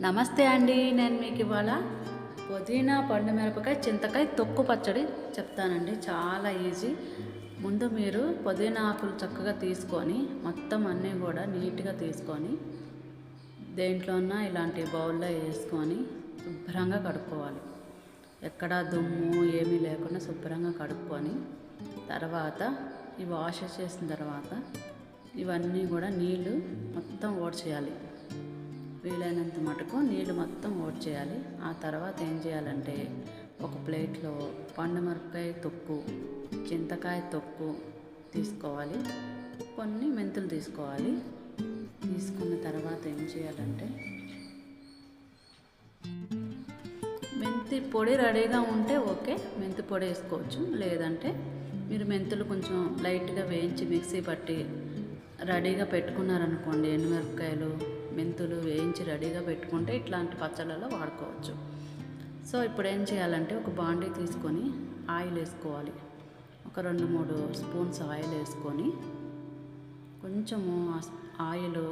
నమస్తే అండి నేను మీకు ఇవాళ పుదీనా పండు మిరపకాయ చింతకాయ తొక్కు పచ్చడి చెప్తానండి. చాలా ఈజీ. ముందు మీరు పుదీనా ఆకులు చక్కగా తీసుకొని మొత్తం అన్నీ కూడా నీట్గా తీసుకొని దేంట్లోన్నా ఇలాంటి బౌల్లో వేసుకొని శుభ్రంగా కడుక్కోవాలి. ఎక్కడ దుమ్ము ఏమీ లేకుండా శుభ్రంగా కడుక్కొని తర్వాత ఈ వాష్ చేసిన తర్వాత ఇవన్నీ కూడా నీళ్ళు మొత్తం ఓడ్ చేయాలి. వీలైనంత మటుకు నీళ్ళు మొత్తం ఓట్ చేయాలి. ఆ తర్వాత ఏం చేయాలంటే ఒక ప్లేట్లో పండు మిరపకాయ తొక్కు చింతకాయ తొక్కు తీసుకోవాలి. కొన్ని మెంతులు తీసుకోవాలి. తీసుకున్న తర్వాత ఏం చేయాలంటే మెంతి పొడి రెడీగా ఉంటే ఓకే మెంతి పొడి వేసుకోవచ్చు. లేదంటే మీరు మెంతులు కొంచెం లైట్గా వేయించి మిక్సీ పట్టి రెడీగా పెట్టుకున్నారనుకోండి ఎండుమిరపకాయలు మెంతులు వేయించి రెడీగా పెట్టుకుంటే ఇట్లాంటి పచ్చళ్ళలో వాడుకోవచ్చు. సో ఇప్పుడు ఏం చేయాలంటే ఒక బాండీ తీసుకొని ఆయిల్ వేసుకోవాలి. ఒక రెండు మూడు స్పూన్స్ ఆయిల్ వేసుకొని కొంచెము ఆయిల్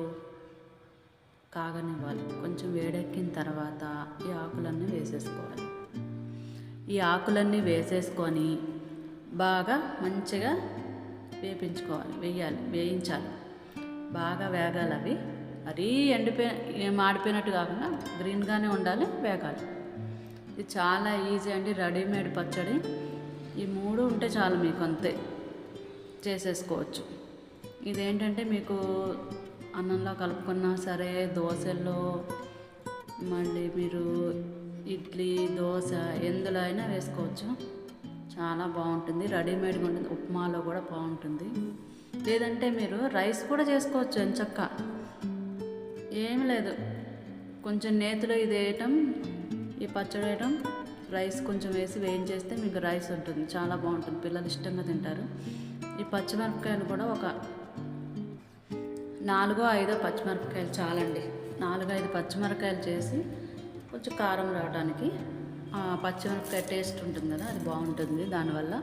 కాగనివ్వాలి. కొంచెం వేడెక్కిన తర్వాత ఈ ఆకులన్నీ వేసేసుకోవాలి. ఈ ఆకులన్నీ వేసేసుకొని బాగా మంచిగా వేపించుకోవాలి వేయాలి వేయించాలి. బాగా వేగాలి అవి. మరీ ఎండిపోయి మాడిపోయినట్టు కాకుండా గ్రీన్గానే ఉండాలి వేగాలి. ఇది చాలా ఈజీ అండి రెడీమేడ్ పచ్చడి. ఈ మూడు ఉంటే చాలు మీకు అంతే. చేసేసుకోవచ్చు. ఇదేంటంటే మీకు అన్నంలో కలుపుకున్నా సరే దోశల్లో మళ్ళీ మీరు ఇడ్లీ దోశ ఎందులో అయినా వేసుకోవచ్చు. చాలా బాగుంటుంది రెడీమేడ్గా ఉంటుంది ఉప్మాలో కూడా బాగుంటుంది. లేదంటే మీరు రైస్ కూడా చేసుకోవచ్చు ఎంచక్క. ఏమి లేదు. కొంచెం నేతిలో ఇది వేయటం ఈ పచ్చడి వేయటం రైస్ కొంచెం వేసి వేయించేస్తే మీకు రైస్ ఉంటుంది. చాలా బాగుంటుంది. పిల్లలు ఇష్టంగా తింటారు. ఈ పచ్చిమిరపకాయలు కూడా ఒక నాలుగో ఐదో పచ్చిమిరపకాయలు చాలండి. నాలుగు ఐదు పచ్చిమిరపకాయలు చేసి కొంచెం కారం రావడానికి పచ్చిమిరపకాయ టేస్ట్ ఉంటుంది కదా అది బాగుంటుంది. దానివల్ల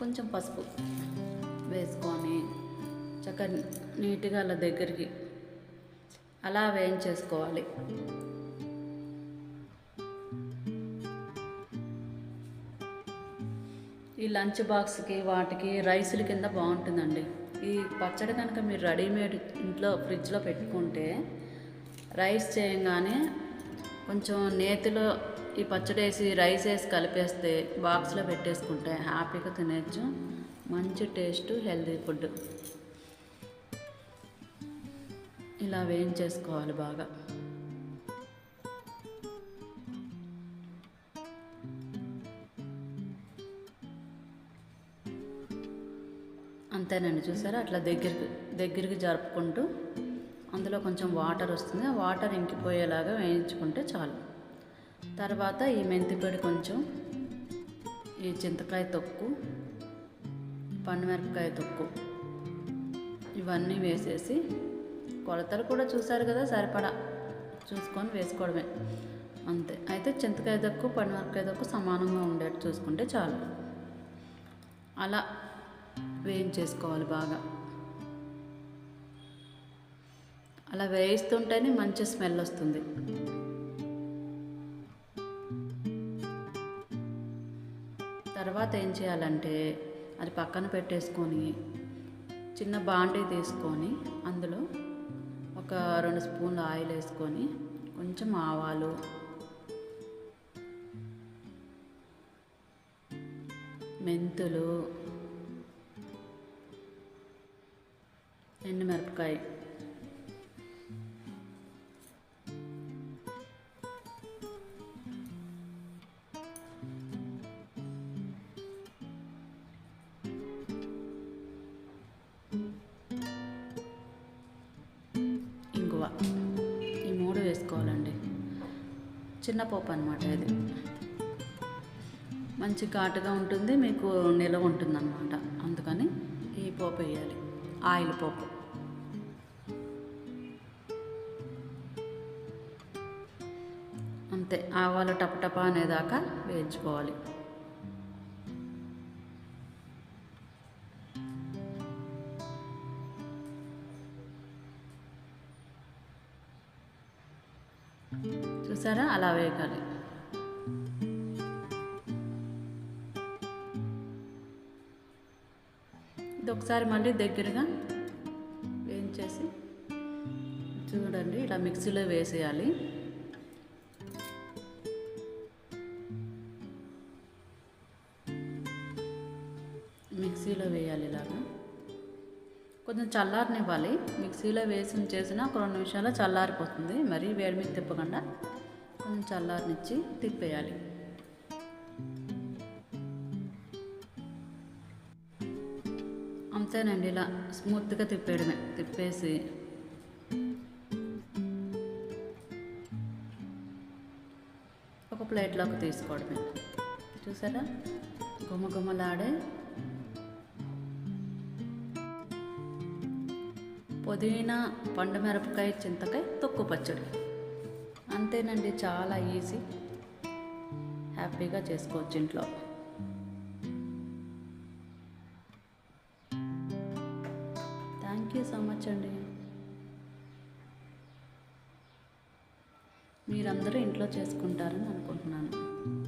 కొంచెం పసుపు వేసుకొని చక్కగా నీట్గా అలా దగ్గరికి అలా వేయించేసుకోవాలి. ఈ లంచ్ బాక్స్కి వాటికి రైసుల కింద బాగుంటుందండి. ఈ పచ్చడి కనుక మీరు రెడీమేడ్ ఇంట్లో ఫ్రిడ్జ్లో పెట్టుకుంటే రైస్ చేయగానే కొంచెం నేతిలో ఈ పచ్చడి వేసి రైస్ వేసి కలిపేస్తే బాక్స్లో పెట్టేసుకుంటే హ్యాపీగా తినేచ్చు మంచి టేస్ట్ హెల్తీ ఫుడ్. ఇలా వేయించేసుకోవాలి బాగా. అంతేనండి చూసారా? అట్లా దగ్గరికి దగ్గరికి జరుపుకుంటూ అందులో కొంచెం వాటర్ వస్తుంది. ఆ వాటర్ ఇంకిపోయేలాగా వేయించుకుంటే చాలు. తర్వాత ఈ మెంతిపొడి కొంచెం ఈ చింతకాయ తొక్కు పండుమిరపకాయ తొక్కు ఇవన్నీ వేసేసి కొలతలు కూడా చూశారు కదా సరిపడా. చూసుకొని వేసుకోవడమే. అంతే. అయితే చింతకాయ దక్కు పండుమిరపకాయ దక్కు సమానంగా ఉండేట్టు చూసుకుంటే చాలు. అలా వేయించేసుకోవాలి బాగా. అలా వేయిస్తుంటేనే మంచి స్మెల్ వస్తుంది. తర్వాత ఏం చేయాలంటే అది పక్కన పెట్టేసుకొని చిన్న బాండీ తీసుకొని అందులో ఒక రెండు స్పూన్లు ఆయిల్ వేసుకొని కొంచెం ఆవాలు. మెంతులు. ఎండుమిరపకాయ. చిన్న పోపు అనమాట ఇది. మంచి ఘాటుగా ఉంటుంది మీకు నిలవ ఉంటుంది అనమాట అందుకని ఈ పోపు వేయాలి. ఆయిల్ పోపు. అంతే ఆవాలు టపటపా అనేదాకా వేయించుకోవాలి. చూసారా? అలా వేగాలి ఇది ఒకసారి మళ్ళీ దగ్గరగా వేయించేసి చూడండి ఇలా మిక్సీలో వేసేయాలి. మిక్సీలో వేయాలి ఇలాగా. కొంచెం చల్లారనివ్వాలి. మిక్సీలో వేసి చేసిన ఒక రెండు నిమిషాలు చల్లారిపోతుంది. మరీ వేడి మీద తిప్పకుండా కొంచెం చల్లారనిచ్చి తిప్పేయాలి. అంతేనండి ఇలా స్మూత్గా తిప్పేయడమే. తిప్పేసి ఒక ప్లేట్లోకి తీసుకోవడమే. చూసారా? గుమగుమలాడే పుదీనా పండు మిరపకాయ చింతకాయ తొక్కు పచ్చడి. అంతేనండి చాలా ఈజీ. హ్యాపీగా చేసుకోవచ్చు ఇంట్లో. థ్యాంక్ యూ సో మచ్ అండి. మీరందరూ ఇంట్లో చేసుకుంటారని అనుకుంటున్నాను.